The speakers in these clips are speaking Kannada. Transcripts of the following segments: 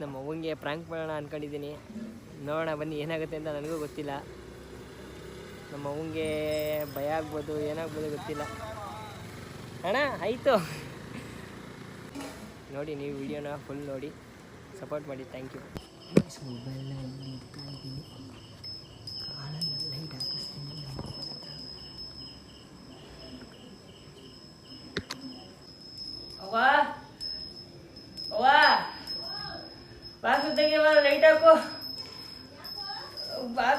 ನಮ್ಮ ಮಗುಂಗೆ ಪ್ರಾಂಕ್ ಮಾಡೋಣ ಅಂದ್ಕೊಂಡಿದ್ದೀನಿ ನೋಡೋಣ, ಬನ್ನಿ, ಏನಾಗುತ್ತೆ ಅಂತ ನನಗೂ ಗೊತ್ತಿಲ್ಲ. ನಮ್ಮ ಮಗುಂಗೆ ಭಯ ಆಗ್ಬೋದು, ಏನಾಗ್ಬೋದು ಗೊತ್ತಿಲ್ಲ. ಅಣ್ಣ, ಆಯಿತು. ನೋಡಿ, ನೀವು ವಿಡಿಯೋನ ಫುಲ್ ನೋಡಿ. ಸಪೋರ್ಟ್ ಮಾಡಿ ಥ್ಯಾಂಕ್ ಯು ಮೊಬೈಲ್ನ लाइट आपको बाद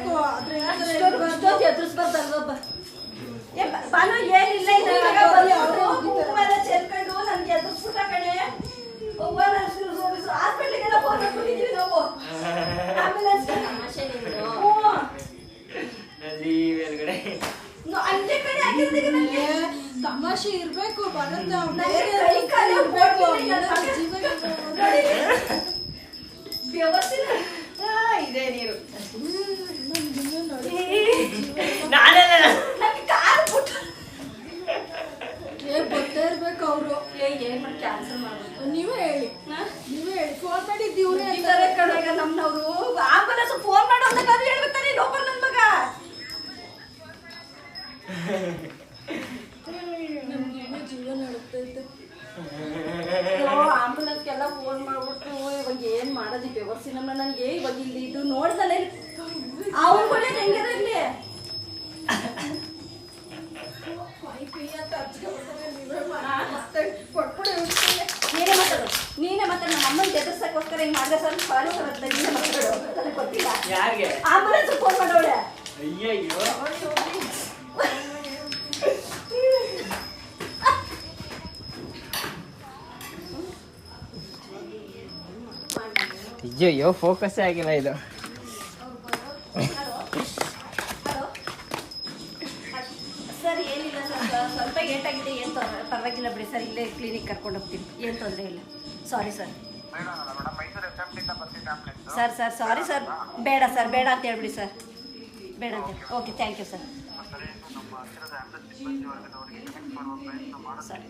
ಬೇಕು ಅದ್ರ ಬಾನು ಏನಿಲ್ಲ ಮೇಲೆ ಚೆಲ್ಕೊಂಡು ನನ್ಗೆ ಕಣೆ. ಹಾಸ್ಪಿಟ್ಲಿಗೆಲ್ಲ ತಮಾಷೆ ಇರಬೇಕು ಬರುತ್ತೆ ವ್ಯವಸ್ಥೆ ನೀರು. ನಾನೆಲ್ಲ ಬರ್ತಾ ಇರ್ಬೇಕು ಅವರು. ಏ ಏನು ಕ್ಯಾನ್ಸಲ್ ಮಾಡ್ಬೇಕು? ನೀವೇ ಹೇಳಿ. ನೀವೇ ಹೇಳಿ. ಫೋನ್ ಮಾಡಿದ್ದು ಇವ್ರು ಹೇಳ್ತಾರೆ ಕಣಗ ನಮ್ಮನವರು ಆಂಬುಲೆನ್ಸ್ ಫೋನ್ ಮಾಡೋ ಅಂತ ಕರೆ ಹೇಳ್ಬೇಕಾರೆ ಲೋಕಲ್ ನನ್ನ ಮಗ. ನಮ್ಗೇನೋ ಜೀವನ ನಡುತ್ತೈತೆ ಆಂಬುಲೆನ್ಸ್ಗೆಲ್ಲ ಫೋನ್ ಮಾಡ್ಬಿಟ್ಟು ಇವಾಗ ಏನು ಮಾಡೋದು? ಬೆವರ್ಸಿ ನಮ್ಮ ಏ ಇವಾಗ ಇಲ್ಲಿ ಇದು ನೋಡ್ದಲ್ಲ ಅವನ್ ಕೂಡ ಹೆಂಗಿರಲಿ? ನೀನೇ ಮಾತಾಡು. ನೀನೇ ಮಾತಾಡು. ನಮ್ಮ ಅಮ್ಮನ ಜೆದರ್ಸಕ್ಕೋಸ್ಕರ ಹಿಂಗ್ ಮಾಡಿದ್ರೆ ಸರ್. ಫಾಲೋ ನೀನೇ ಮಾತಾಡು. ಗೊತ್ತಿಲ್ಲ. ಫೋನ್ ಮಾಡೋಳೆ. ಅಯ್ಯಯ್ಯೋ. ಅಯ್ಯಯ್ಯೋ ಫೋಕಸ್ ಆಗಿಲ್ಲ ಇದು. ಇಲ್ಲೇ ಕ್ಲಿನಿಕ್ ಕರ್ಕೊಂಡು ಹೋಗ್ತೀನಿ. ಏನು ತೊಂದರೆ ಇಲ್ಲ. Sorry sir sir sir sorry sir ಬೇಡ ಸರ್ ಬೇಡ ಅಂತ ಹೇಳ್ಬಿಡಿ ಸರ್ ಬೇಡ ಅಂತ ಓಕೆ ಥ್ಯಾಂಕ್ ಯು ಸರ್ ಸರಿ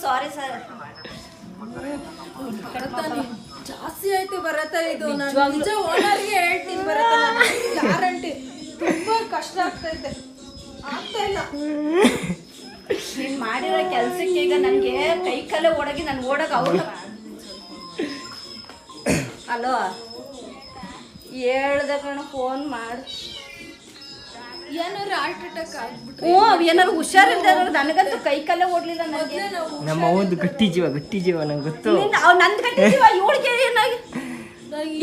ಸಾರಿ ಸರ್ ಸಾರಿ. ಜಾಸ್ತಿ ಆಯ್ತು ಬರತ್ತ ಇದು. ನಾನು ನಿಜ ಓನರ್ಗೆ ಹೇಳ್ತೀನಿ ಬರತ್ತ ಗ್ಯಾರಂಟಿ ತುಂಬಾ ಕಷ್ಟ ಆಗ್ತೈತೆ ಆಗ್ತಾ ಇಲ್ಲ. ನೀನು ಮಾಡಿರೋ ಕೆಲ್ಸಕ್ಕೆ ಈಗ ನನ್ಗೆ ಕೈ ಕಾಲೇ ಓಡಗಿ ನಾನು ಓಡೋಕೆ ಅವ್ರ ಅಲೋ ಹೇಳ್ದೆ ಕಣ ಫೋನ್ ಮಾಡಿ. ಏನಾರು ಹಾರ್ಟ್ ಅಟ್ಯಾಕ್ ಆಗ್ಬಿಟ್ರೆ ಹ್ಞೂ ಏನಾರು ಹುಷಾರಿಲ್ದೆ ನನಗಂತೂ ಕೈ ಕಾಲೇ ಓಡಲಿಲ್ಲ ನನಗೆ ನಾವು ನಮ್ಮ ಒಂದು ಗಟ್ಟಿ ಜೀವ ಗಟ್ಟಿ ಜೀವ ನಂಗೆ ಗೊತ್ತು. ನಿನ್ನ- ಅವ್ ನಂದು ಇವಳಿಗೆ ಏನಾಗಿ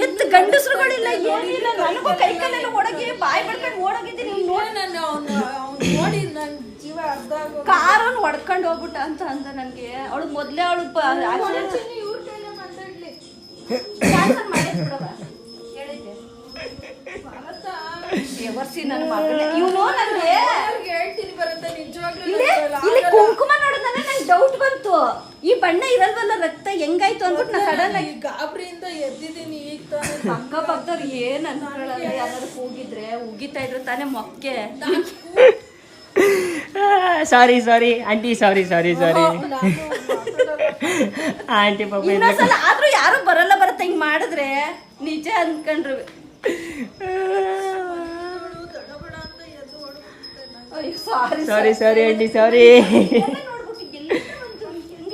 ಎತ್ತು ಗಂಡಸ್ರುಗಳಿಲ್ಲ ಏನಿಲ್ಲ ನನಗೂ ಕೈ ಕಾಲೆಲ್ಲ ಓಡೋಗಿ ಬಾಯಿ ಬಿಡ್ಕೊಂಡು ಓಡೋಗಿದ್ದೀನಿ ನೋಡಿ. ನಾನು ಅವ್ನು ಅವ್ನು ನೋಡಿ ನನ್ನ ಜೀವ ಅರ್ಧ ಆಗೋ ಕಾರನ್ನು ಹೊಡ್ಕೊಂಡು ಹೋಗ್ಬಿಟ್ಟ ಅಂತ ಅಂದ ನನಗೆ ಅವಳು ಮೊದಲೇ ಅವಳು ಎವರ್ಸಿ ನನ್ನ ಮಗನೇ. ಇವನು ನನಗೆ. ಓನರ್ಗೆ ಹೇಳ್ತೀನಿ ಬರುತ್ತೆ ನಿಜವಾಗ್ಲೂ ಇಲ್ಲಿ. ಕುಂಕುಮ ನೋಡಿದ್ರೆ ನಂಗೆ ಡೌಟ್ ಬಂತು. ಈ ಬಣ್ಣ ಇರಲ್ವಲ್ಲ ರಕ್ತ ಹೆಂಗಾಯ್ತು ಅಂದ್ಬಿಟ್ಟು ನಾ ಸಡನ್ ಆಗಿ ಗಾಬರಿಯಿಂದ ಎದ್ದಿದ್ದೀನಿ ಈಗ ತಾನೇ. ಅಕ್ಕ ಪಕ್ಕದವ್ರು ಏನ್ ಅನ್ಕೊಳ್ಳಲ್ಲ ಯಾರು ಕೂಗಿದ್ರೆ ಉಗಿತಾ ಇದ್ರು ತಾನೇ ಮೊಕ್ಕೆ. ಸಾರಿ ಸಾರಿ ಆಂಟಿ ಸಾರಿ ಸಾರಿ ಸಾರಿ ಆಂಟಿ ಪಾಪ ಇನ್ನೊಂದ್ಸಲ ಆದ್ರೂ ಯಾರು ಬರಲ್ಲ ಬರುತ್ತೆ ಹಿಂಗ್ ಮಾಡಿದ್ರೆ ನಿಜ ಅನ್ಕೊಂಡ್ರು. ಅಯ್ಯೋ ಸಾರಿ ಸಾರಿ ಸಾರಿ ಆಂಟಿ ಸಾರಿ? ಹೆಂಗ್-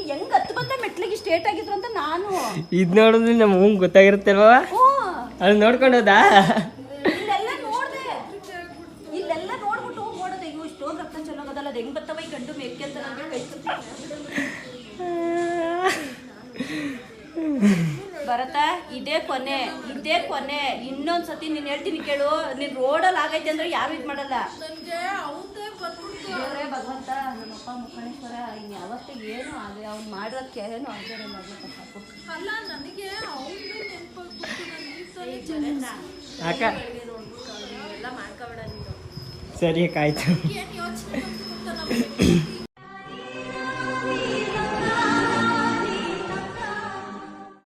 ಹೆಂಗ್ ಹತ್ತು ಬಂದ ಮೆಟ್ಲಿಗೆ ಸ್ಟೇಟ್ ಆಗಿದ್ರು ಅಂತ ನಾನು. ಇದು ನೋಡಿದ್ರೆ ನಮ್ಮ ಗೊತ್ತಾಗಿರುತ್ತೆ ಗೊತ್ತಾಗಿರುತ್ತಲ್ವ ಅಲ್ಲಿ ಅದು ನೋಡ್ಕೊಂಡು ಹೋದಾ? ಇಲ್ಲೆಲ್ಲ ನೋಡ್ದೆ. ಇಲ್ಲೆಲ್ಲ ನೋಡ್ಬಿಟ್ಟು ಹೋಗಿ ಇವು ಇಷ್ಟೊಂದು ರಕ್ತ ಚೆನ್ನಾಗದಲ್ಲ ಅದು ಹೆಂಗ್ ಬತ್ತವ ಈ ಗಂಡು ಮೇಕೆ ಅಂತ ನನಗೆ ಕೈ ಬರತ್ತಾ ಇದೇ ಕೊನೆ ಇದೇ ಕೊನೆ. ಇನ್ನೊಂದ್ಸತಿ ನೀನ್ ಹೇಳ್ತೀನಿ ಕೇಳು. ನೀನ್ ರೋಡಲ್ಲಿ ಆಗೈತೆ ಅಂದ್ರೆ ಯಾರು ಇದ್ ಮಾಡಲ್ಲ. ಭಗವಂತ ನಮ್ಮಪ್ಪ ಮುಖಣೇಶ್ವರ ಇನ್ ಯಾವತ್ತಿಗೆ ಏನು ಆಗಲಿ ಅವ್ನು ಮಾಡೋಕ್ಕೆ ಏನು ಆಗಿರಲ್ಲ ಸಾಕು ಅಲ್ಲ ನನಗೆ ಅವ್ನು ನೆನಪಾಗ್ಬಿಟ್ಟು ಸರಿ ಆಯ್ತು.